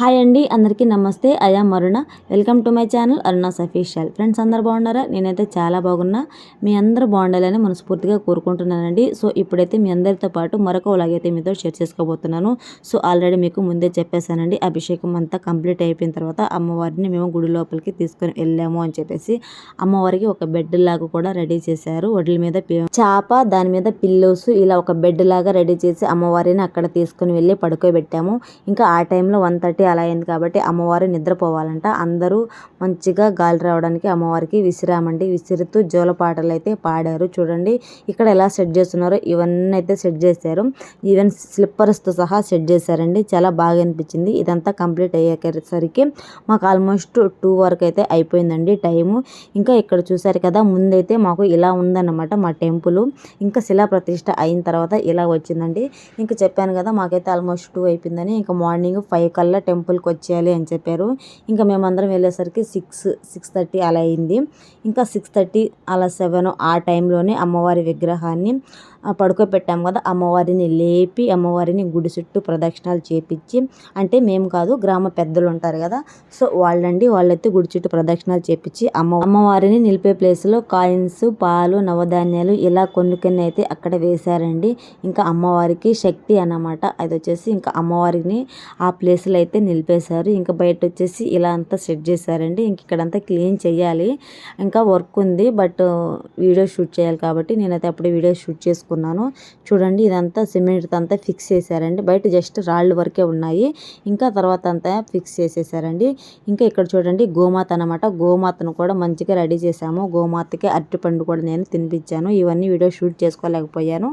Hi అండి అందరికీ నమస్తే. అయా మరుణ welcome to my channel Aruna's official friends అందరు బాగున్నారా? నేనైతే చాలా బాగున్నా. మీ అందరూ బాగుండాలని మనస్ఫూర్తిగా కోరుకుంటున్నానండి. సో ఇప్పుడైతే మీ అందరితో పాటు మరొక అయితే మీతో షేర్ చేసుకోబోతున్నాను. సో ఆల్రెడీ మీకు ముందే చెప్పేశానండి అభిషేకం అంతా కంప్లీట్ అయిపోయిన తర్వాత అమ్మవారిని మేము గుడి లోపలికి తీసుకొని వెళ్ళాము అని చెప్పేసి అమ్మవారికి ఒక బెడ్ లాగా కూడా రెడీ చేశారు. వడ్ల మీద చాప దాని మీద పిల్లోస్ ఇలా ఒక బెడ్ లాగా రెడీ చేసి అమ్మవారిని అక్కడ తీసుకుని వెళ్ళి పడుకోబెట్టాము. ఇంకా ఆ టైంలో వన్ థర్టీ అలా అయింది కాబట్టి అమ్మవారు నిద్రపోవాలంట. అందరూ మంచిగా గాలి రావడానికి అమ్మవారికి విసిరామండి విసిరుతూ జోలపాటలు అయితే పాడారు. చూడండి ఇక్కడ ఎలా సెట్ చేస్తున్నారో ఇవన్నీ అయితే సెట్ చేశారు. ఈవెన్ స్లిప్పర్స్తో సహా సెట్ చేశారండి. చాలా బాగా అనిపించింది. ఇదంతా కంప్లీట్ అయ్యేసరికి మాకు ఆల్మోస్ట్ టూ వరకు అయితే అయిపోయిందండి టైము. ఇంకా ఇక్కడ చూసారు కదా ముందైతే మాకు ఇలా ఉందన్నమాట మా టెంపుల్. ఇంకా శిలా ప్రతిష్ట అయిన తర్వాత ఇలా వచ్చిందండి. ఇంకా చెప్పాను కదా మాకైతే ఆల్మోస్ట్ టూ అయిపోయిందని. ఇంకా మార్నింగ్ ఫైవ్ కల్లా టెంపుల్ టెంపుల్కి వచ్చేయాలి అని చెప్పారు. ఇంకా మేమందరం వెళ్ళేసరికి సిక్స్ సిక్స్ థర్టీ అలా అయింది. ఇంకా సిక్స్ థర్టీ అలా సెవెన్ ఆ టైంలోనే అమ్మవారి విగ్రహాన్ని పడుకోబెట్టాము కదా అమ్మవారిని లేపి అమ్మవారిని గుడి చుట్టూ ప్రదక్షిణాలు చేపించి అంటే మేము కాదు గ్రామ పెద్దలు ఉంటారు కదా సో వాళ్ళండి వాళ్ళైతే గుడి చుట్టూ ప్రదక్షిణాలు చేపించి అమ్మ అమ్మవారిని నిలిపే ప్లేస్లో కాయిన్స్ పాలు నవధాన్యాలు ఇలా కొన్ని కొన్ని అయితే అక్కడ వేశారండి. ఇంకా అమ్మవారికి శక్తి అన్నమాట. అది వచ్చేసి ఇంకా అమ్మవారిని ఆ ప్లేస్లో అయితే నిలిపేశారు. ఇంకా బయట వచ్చేసి ఇలా అంతా సెట్ చేశారండి. ఇంక ఇక్కడంతా క్లీన్ చేయాలి. ఇంకా వర్క్ ఉంది బట్ వీడియో షూట్ చేయాలి కాబట్టి నేనైతే అప్పుడు వీడియో షూట్ చేసుకున్నాను. తీసుకున్నాను. చూడండి ఇదంతా సిమెంట్ అంతా ఫిక్స్ చేశారండి. బయట జస్ట్ రాళ్ళు వరకే ఉన్నాయి. ఇంకా తర్వాత అంతా ఫిక్స్ చేసేసారండి. ఇంకా ఇక్కడ చూడండి గోమాత అనమాట గోమాతను కూడా మంచిగా రెడీ చేశాము. గోమాతకి అరటిపండు కూడా నేను తినిపించాను. ఇవన్నీ వీడియో షూట్ చేసుకోలేకపోయాను.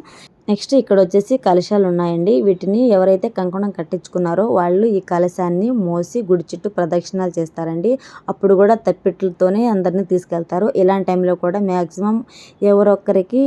నెక్స్ట్ ఇక్కడ వచ్చేసి కలశాలు ఉన్నాయండి. వీటిని ఎవరైతే కంకణం కట్టించుకున్నారో వాళ్ళు ఈ కలశాన్ని మోసి గుడి చుట్టూ ప్రదక్షిణాలు చేస్తారండి. అప్పుడు కూడా తప్పిట్లతోనే అందరినీ తీసుకెళ్తారు. ఇలాంటి టైంలో కూడా మ్యాక్సిమం ఎవరొక్కరికి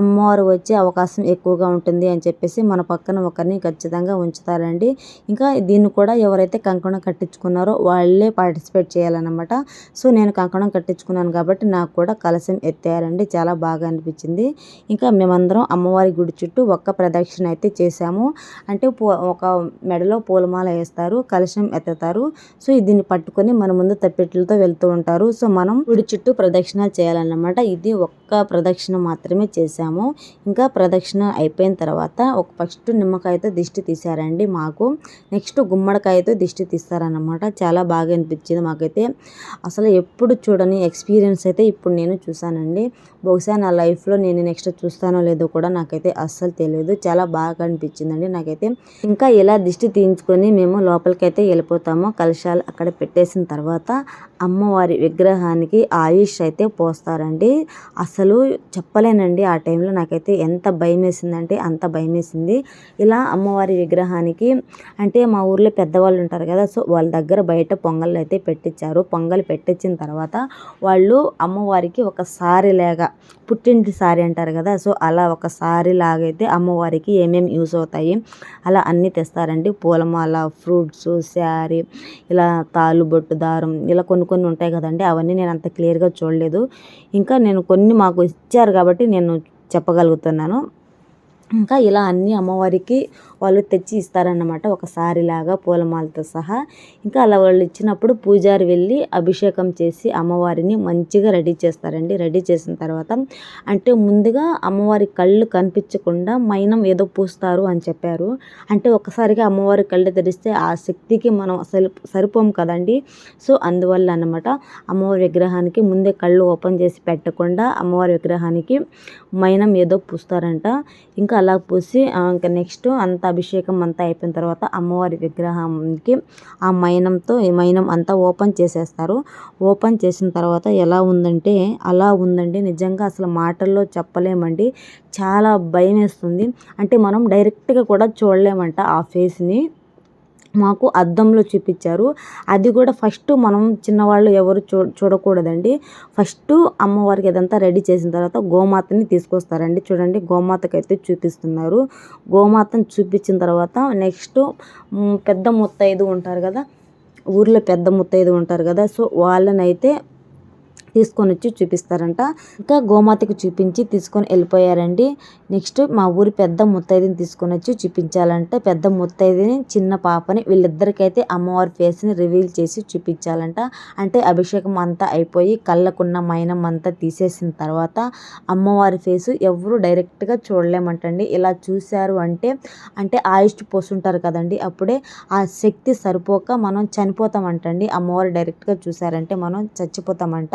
అమ్మవారు వచ్చే అవకాశం ఎక్కువగా ఉంటుంది అని చెప్పేసి మన పక్కన ఒకరిని ఖచ్చితంగా ఉంచుతారండి. ఇంకా దీన్ని కూడా ఎవరైతే కంకణం కట్టించుకున్నారో వాళ్ళే పార్టిసిపేట్ చేయాలన్నమాట. సో నేను కంకణం కట్టించుకున్నాను కాబట్టి నాకు కూడా కలశం ఎత్తారండి చాలా బాగా అనిపించింది. ఇంకా మేమందరం అమ్మవారి గుడి చుట్టూ ఒక్క ప్రదక్షిణ అయితే చేశాము. అంటే ఒక మెడలో పూలమాల వేస్తారు కలశం ఎత్తుతారు. సో దీన్ని పట్టుకొని మన ముందు తప్పెట్లతో వెళ్తూ ఉంటారు. సో మనం గుడి చుట్టూ ప్రదక్షిణ చేయాలన్నమాట. ఇది ఒక్క ప్రదక్షిణ మాత్రమే చేశాము. ఇంకా ప్రదక్షిణ అయిపోయిన తర్వాత ఒక ఫస్ట్ నిమ్మకాయతో దిష్టి తీశారండి మాకు. నెక్స్ట్ గుమ్మడికాయతో దిష్టి తీస్తారన్నమాట. చాలా బాగా అనిపించింది మాకైతే. అసలు ఎప్పుడు చూడని ఎక్స్పీరియన్స్ అయితే ఇప్పుడు నేను చూశానండి. బహుశా నా లైఫ్లో నేను నెక్స్ట్ చూస్తానో లేదో కూడా నాకైతే అస్సలు తెలియదు చాలా బాగా అనిపించిందండి నాకైతే. ఇంకా ఇలా దిష్టి తీయించుకొని మేము లోపలికైతే వెళ్ళిపోతాము. కలశాలు అక్కడ పెట్టేసిన తర్వాత అమ్మవారి విగ్రహానికి ఆయుష్ అయితే పోస్తారండి. అసలు చెప్పలేనండి ఆ టైంలో నాకైతే ఎంత భయం వేసిందంటే అంత భయం వేసింది ఇలా అమ్మవారి విగ్రహానికి అంటే మా ఊర్లో పెద్దవాళ్ళు ఉంటారు కదా సో వాళ్ళ దగ్గర బయట పొంగల్ అయితే పెట్టించారు పొంగల్ పెట్టించిన తర్వాత వాళ్ళు అమ్మవారికి ఒక సారీ లేగా పుట్టింటి సారీ అంటారు కదా సో అలా ఒక సారీ లాగా లాగైతే అమ్మవారికి ఏమేమి యూస్ అవుతాయి అలా అన్నీ తెస్తారండి. పూలమాల ఫ్రూట్స్ శారీ ఇలా తాళ్ళు బొట్టు దారం ఇలా కొన్ని కొన్ని ఉంటాయి కదండి. అవన్నీ నేను అంత క్లియర్గా చూడలేదు. ఇంకా నేను కొన్ని మాకు ఇచ్చారు కాబట్టి నేను చెప్పగలుగుతున్నాను. ఇంకా ఇలా అన్నీ అమ్మవారికి వాళ్ళు తెచ్చి ఇస్తారన్నమాట. ఒక సారీలాగా పూలమాలతో సహా. ఇంకా అలా వాళ్ళు ఇచ్చినప్పుడు పూజారి వెళ్ళి అభిషేకం చేసి అమ్మవారిని మంచిగా రెడీ చేస్తారండి. రెడీ చేసిన తర్వాత అంటే ముందుగా అమ్మవారి కళ్ళు కనిపించకుండా మైనం ఏదో పూస్తారు అని చెప్పారు. అంటే ఒకసారిగా అమ్మవారి కళ్ళు తెరిస్తే ఆ శక్తికి మనం అసలు సరిపోం కదండి. సో అందువల్ల అనమాట అమ్మవారి విగ్రహానికి ముందే కళ్ళు ఓపెన్ చేసి పెట్టకుండా అమ్మవారి విగ్రహానికి మైనం ఏదో పూస్తారంట. ఇంకా అలా పూసి ఇంకా నెక్స్ట్ అంత అభిషేకం అంతా అయిపోయిన తర్వాత అమ్మవారి విగ్రహానికి ఆ మైనంతో ఈ మైనం అంతా ఓపెన్ చేసేస్తారు. ఓపెన్ చేసిన తర్వాత ఎలా ఉందంటే అలా ఉందండి. నిజంగా అసలు మాటల్లో చెప్పలేమండి. చాలా భయం వేస్తుంది అంటే మనం డైరెక్ట్గా కూడా చూడలేమంట ఆ ఫేస్ని మాకు అద్దంలో చూపించారు. అది కూడా ఫస్ట్ మనం చిన్నవాళ్ళు ఎవరు చూ చూడకూడదండి. ఫస్ట్ అమ్మవారికి ఇదంతా రెడీ చేసిన తర్వాత గోమాతని తీసుకొస్తారండి. చూడండి గోమాతకైతే అయితే చూపిస్తున్నారు. గోమాతను చూపించిన తర్వాత నెక్స్ట్ పెద్ద ముత్తైదు ఉంటారు కదా ఊర్లో పెద్ద ముత్తైదు ఉంటారు కదా సో వాళ్ళనైతే తీసుకొని వచ్చి చూపిస్తారంట. ఇంకా గోమాతకి చూపించి తీసుకొని వెళ్ళిపోయారండి. నెక్స్ట్ మా ఊరి పెద్ద ముత్తైదుని తీసుకొని వచ్చి చూపించాలంటే. పెద్ద ముత్తైదుని చిన్న పాపని వీళ్ళిద్దరికైతే అమ్మవారి ఫేస్ని రివీల్ చేసి చూపించాలంట. అంటే అభిషేకం అంతా అయిపోయి కళ్ళకున్న మైనం అంతా తీసేసిన తర్వాత అమ్మవారి ఫేసు ఎవరు డైరెక్ట్గా చూడలేమంటండి. ఇలా చూశారు అంటే అంటే ఆయుష్ పోసుంటారు కదండి. అప్పుడే ఆ శక్తి సరిపోక మనం చనిపోతామంటండి. అమ్మవారు డైరెక్ట్గా చూసారంటే మనం చచ్చిపోతామంట.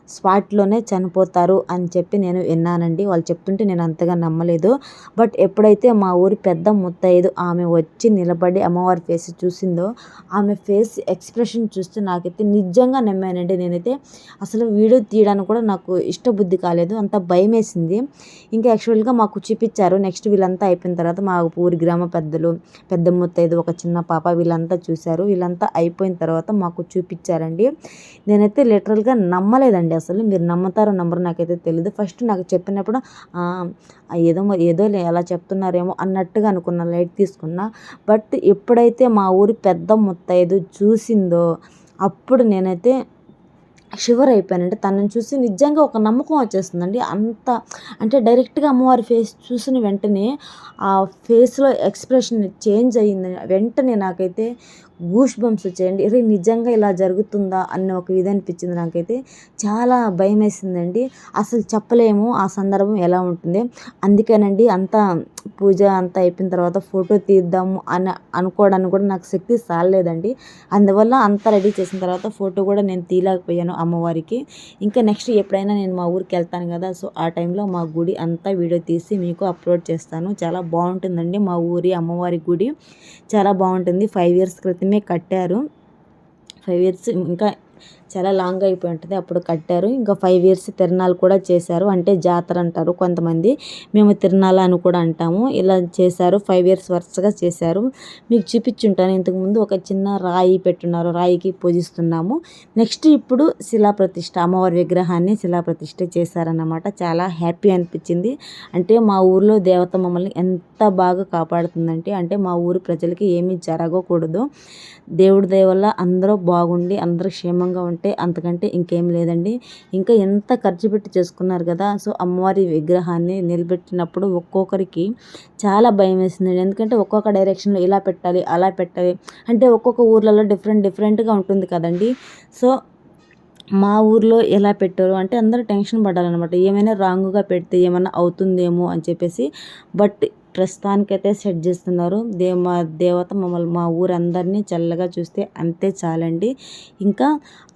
స్పాట్లోనే చనిపోతారు అని చెప్పి నేను విన్నానండి. వాళ్ళు చెప్తుంటే నేను అంతగా నమ్మలేదు. బట్ ఎప్పుడైతే మా ఊరి పెద్ద ముత్తైదు ఆమె వచ్చి నిలబడి అమ్మవారి ఫేస్ చూసిందో ఆమె ఫేస్ ఎక్స్ప్రెషన్ చూస్తే నాకైతే నిజంగా నమ్మానండి. నేనైతే అసలు వీడియో తీయడానికి కూడా నాకు ఇష్టబుద్ధి కాలేదు. అంత భయం వేసింది ఇంకా యాక్చువల్గా మాకు చూపించారు. నెక్స్ట్ వీళ్ళంతా అయిపోయిన తర్వాత మా ఊరి గ్రామ పెద్దలు పెద్ద ముత్తైదు ఒక చిన్న పాప వీళ్ళంతా చూశారు. వీళ్ళంతా అయిపోయిన తర్వాత మాకు చూపించారండి. నేనైతే లిటరల్గా నమ్మలేదండి అసలు మీరు నమ్ముతారో నమ్మరు నాకైతే తెలియదు ఫస్ట్ నాకు చెప్పినప్పుడు ఏదో ఏదో ఎలా చెప్తున్నారేమో అన్నట్టుగా అనుకున్న లైట్ తీసుకున్నా. బట్ ఎప్పుడైతే మా ఊరి పెద్ద ముత్తైదు చూసిందో అప్పుడు నేనైతే షివర్ అయిపోయానంటే తనని చూసి నిజంగా ఒక నమ్మకం వచ్చేస్తుందండి. అంత అంటే డైరెక్ట్గా అమ్మవారి ఫేస్ చూసిన వెంటనే ఆ ఫేస్లో ఎక్స్ప్రెషన్ చేంజ్ అయ్యింది వెంటనే నాకైతే గూష్ బంప్స్ వచ్చాయండి. అరే నిజంగా ఇలా జరుగుతుందా అన్న ఒక ఇది అనిపించింది నాకైతే. చాలా భయం వేసిందండి అసలు చెప్పలేము ఆ సందర్భం ఎలా ఉంటుంది. అందుకేనండి అంత పూజ అంతా అయిపోయిన తర్వాత ఫోటో తీద్దాము అని అనుకోవడానికి కూడా నాకు శక్తి సాలలేదండి. అందువల్ల అంతా రెడీ చేసిన తర్వాత ఫోటో కూడా నేను తీయలేకపోయాను అమ్మవారికి. ఇంకా నెక్స్ట్ ఎప్పుడైనా నేను మా ఊరికి వెళ్తాను కదా సో ఆ టైంలో మా గుడి అంతా వీడియో తీసి మీకు అప్లోడ్ చేస్తాను. చాలా బాగుంటుందండి మా ఊరి అమ్మవారి గుడి. చాలా బాగుంటుంది. ఫైవ్ ఇయర్స్ క్రితం కట్టారు. ఫైవ్ ఇయర్స్ ఇంకా చాలా లాంగ్ అయిపోయి ఉంటుంది. అప్పుడు కట్టారు. ఇంకా ఫైవ్ ఇయర్స్ తిరణాలు కూడా చేశారు. అంటే జాతర అంటారు కొంతమంది. మేము తిరణాలు అని కూడా అంటాము. ఇలా చేశారు. ఫైవ్ ఇయర్స్ వరుసగా చేశారు. మీకు చూపించుంటాను. ఇంతకుముందు ఒక చిన్న రాయి పెట్టున్నారు. రాయికి పూజిస్తున్నాము. నెక్స్ట్ ఇప్పుడు శిలా ప్రతిష్ట అమ్మవారి విగ్రహాన్ని శిలాప్రతిష్ఠ చేశారన్నమాట. చాలా హ్యాపీ అనిపించింది. అంటే మా ఊర్లో దేవత మమ్మల్ని ఎంత బాగా కాపాడుతుందంటే అంటే మా ఊరు ప్రజలకి ఏమీ జరగకూడదు. దేవుడి దయ వల్ల అందరూ బాగుండి అందరూ క్షేమంగా ఉంటారు అంటే అంతకంటే ఇంకేం లేదండి. ఇంకా ఎంత ఖర్చు పెట్టి చేసుకున్నారు కదా సో అమ్మవారి విగ్రహాన్ని నిలబెట్టినప్పుడు ఒక్కొక్కరికి చాలా భయం వేసిందండి. ఎందుకంటే ఒక్కొక్క డైరెక్షన్లో ఇలా పెట్టాలి అలా పెట్టాలి అంటే ఒక్కొక్క ఊర్లలో డిఫరెంట్ డిఫరెంట్గా ఉంటుంది కదండి. సో మా ఊర్లో ఎలా పెట్టారు అంటే అందరూ టెన్షన్ పడాలన్నమాట. ఏమైనా రాంగుగా పెడితే ఏమైనా అవుతుందేమో అని చెప్పేసి. బట్ ప్రస్తుతానికైతే సెట్ చేస్తున్నారు. దే మా దేవత మమ్మల్ని మా ఊరందరినీ చల్లగా చూస్తే అంతే చాలండి. ఇంకా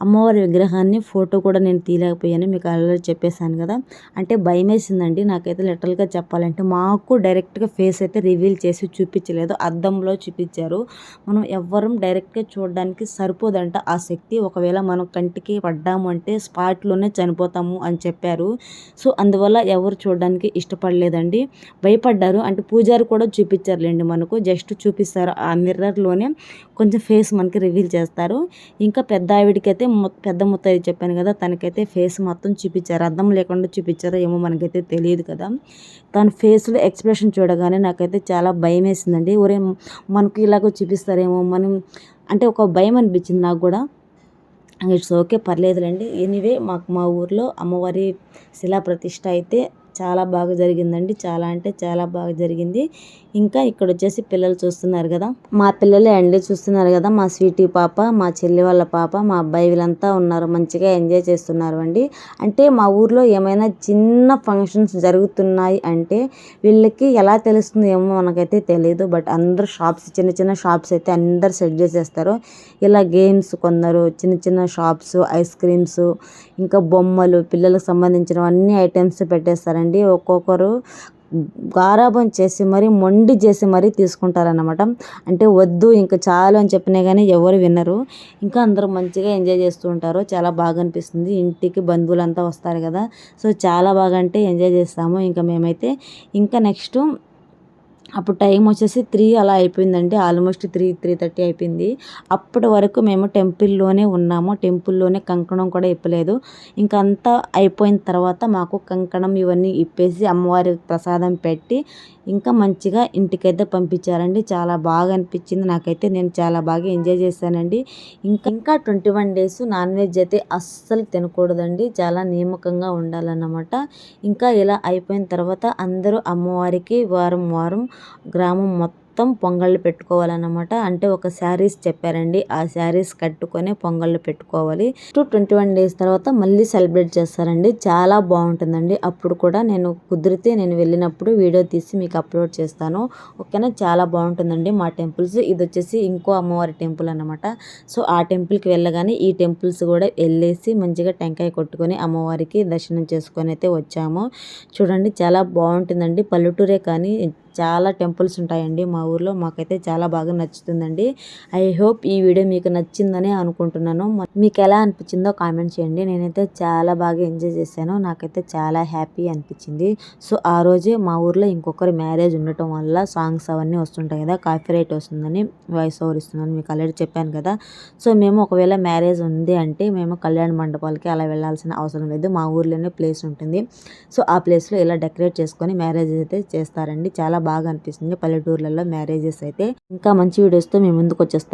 అమ్మవారి విగ్రహాన్ని ఫోటో కూడా నేను తీయలేకపోయాను మీకు ఆల్రెడీ చెప్పేశాను కదా. అంటే భయం వేసిందండి నాకైతే లిటరల్గా చెప్పాలంటే. మాకు డైరెక్ట్గా ఫేస్ అయితే రివీల్ చేసి చూపించలేదు అద్దంలో చూపించారు. మనం ఎవ్వరం డైరెక్ట్గా చూడడానికి సరిపోదంట ఆ శక్తి. ఒకవేళ మనం కంటికి పడ్డాము అంటే స్పాట్లోనే చనిపోతాము అని చెప్పారు. సో అందువల్ల ఎవరు చూడడానికి ఇష్టపడలేదండి. భయపడ్డారు. అంటే పూజారి కూడా చూపించారులేండి మనకు. జస్ట్ చూపిస్తారు. ఆ మిర్రర్లోనే కొంచెం ఫేస్ మనకి రివీల్ చేస్తారు. ఇంకా పెద్ద ఆవిడకైతే పెద్ద ముత్తైదు చెప్పాను కదా తనకైతే ఫేస్ మొత్తం చూపించారు. అర్థం లేకుండా చూపించారో ఏమో మనకైతే తెలియదు కదా. తన ఫేస్లో ఎక్స్ప్రెషన్ చూడగానే నాకైతే చాలా భయం వేసిందండి. ఒరే మనకు ఇలాగో చూపిస్తారేమో మనం అంటే ఒక భయం అనిపించింది నాకు కూడా. It's okay పర్లేదులేండి. ఎనీవే మాకు మా ఊర్లో అమ్మవారి శిలా ప్రతిష్ట అయితే చాలా బాగా జరిగిందండి. చాలా అంటే చాలా బాగా జరిగింది. ఇంకా ఇక్కడ వచ్చేసి పిల్లలు చూస్తున్నారు కదా. మా పిల్లలే అండి చూస్తున్నారు కదా. మా స్వీటీ పాప మా చెల్లి వాళ్ళ పాప మా అబ్బాయి వీళ్ళంతా ఉన్నారు. మంచిగా ఎంజాయ్ చేస్తున్నారు అండి. అంటే మా ఊర్లో ఏమైనా చిన్న ఫంక్షన్స్ జరుగుతున్నాయి అంటే వీళ్ళకి ఎలా తెలుస్తుంది ఏమో మనకైతే తెలియదు బట్ అందరూ షాప్స్ చిన్న చిన్న షాప్స్ అయితే అందరు సెట్ చేసేస్తారు. ఇలా గేమ్స్ కొందరు చిన్న చిన్న షాప్స్ ఐస్ క్రీమ్స్ ఇంకా బొమ్మలు పిల్లలకు సంబంధించిన అన్ని ఐటమ్స్ పెట్టేస్తారండి. ఒక్కొక్కరు గారాబం చేసి మరీ మొండి చేసి మరీ తీసుకుంటారన్నమాట. అంటే వద్దు ఇంకా చాలు అని చెప్పినా కానీ ఎవరు వినరు. ఇంకా అందరూ మంచిగా ఎంజాయ్ చేస్తూ ఉంటారు. చాలా బాగా అనిపిస్తుంది. ఇంటికి బంధువులంతా వస్తారు కదా. సో చాలా బాగా అంటే ఎంజాయ్ చేస్తాము. ఇంకా మేమైతే ఇంకా నెక్స్ట్ అప్పుడు టైం వచ్చేసి త్రీ అలా అయిపోయిందండి. ఆల్మోస్ట్ త్రీ త్రీ థర్టీ అయిపోయింది. అప్పటి వరకు మేము టెంపుల్లోనే ఉన్నాము. టెంపుల్లోనే కంకణం కూడా ఇప్పలేదు. ఇంకా అంతా అయిపోయిన తర్వాత మాకు కంకణం ఇవన్నీ ఇప్పేసి అమ్మవారి ప్రసాదం పెట్టి ఇంకా మంచిగా ఇంటికైతే పంపించారండి. చాలా బాగా అనిపించింది. నాకైతే నేను చాలా బాగా ఎంజాయ్ చేశానండి. ఇంకా ఇంకా twenty one days non veg అయితే అస్సలు తినకూడదండి. చాలా నియమకంగా ఉండాలన్నమాట. ఇంకా ఇలా అయిపోయిన తర్వాత అందరూ అమ్మవారికి వారం వారం గ్రామం మొత్తం పొంగళ్ళు పెట్టుకోవాలన్నమాట. అంటే ఒక శారీస్ చెప్పారండి. ఆ శారీస్ కట్టుకొని పొంగళ్ళు పెట్టుకోవాలి. టు ట్వంటీ వన్ డేస్ తర్వాత మళ్ళీ సెలబ్రేట్ చేస్తారండి. చాలా బాగుంటుందండి. అప్పుడు కూడా నేను కుదిరితే నేను వెళ్ళినప్పుడు వీడియో తీసి మీకు అప్లోడ్ చేస్తాను. ఓకేనా? చాలా బాగుంటుందండి మా టెంపుల్స్. ఇది వచ్చేసి ఇంకో అమ్మవారి టెంపుల్ అనమాట సో ఆ టెంపుల్కి వెళ్ళగానే ఈ టెంపుల్స్ కూడా వెళ్ళేసి మంచిగా టెంకాయ కొట్టుకొని అమ్మవారికి దర్శనం చేసుకొని అయితే వచ్చాము. చూడండి చాలా బాగుంటుందండి. పల్లెటూరే కానీ చాలా టెంపుల్స్ ఉంటాయండి మా ఊర్లో. మాకైతే చాలా బాగా నచ్చుతుందండి. ఐ హోప్ ఈ వీడియో మీకు నచ్చిందని అనుకుంటున్నాను. మీకు ఎలా అనిపించిందో కామెంట్ చేయండి. నేనైతే చాలా బాగా ఎంజాయ్ చేశాను. నాకైతే చాలా హ్యాపీ అనిపించింది. సో ఆ రోజే మా ఊర్లో ఇంకొకరి మ్యారేజ్ ఉండటం వల్ల సాంగ్స్ అవన్నీ వస్తుంటాయి కదా కాపీ రైట్ వస్తుందని వాయిస్ ఓవర్ ఇస్తుందని మీకు ఆల్రెడీ చెప్పాను కదా. సో మేము ఒకవేళ మ్యారేజ్ ఉంది అంటే మేము కళ్యాణ మండపాలకి అలా వెళ్ళాల్సిన అవసరం లేదు. మా ఊర్లోనే ప్లేస్ ఉంటుంది. సో ఆ ప్లేస్లో ఇలా డెకరేట్ చేసుకొని మ్యారేజ్ అయితే చేస్తారండి. చాలా బాగా అనిపిస్తుంది. పల్లెటూర్లలో మ్యారేజెస్ అయితే ఇంకా మంచి వీడియోస్తో మేము ముందుకు వచ్చేస్తాను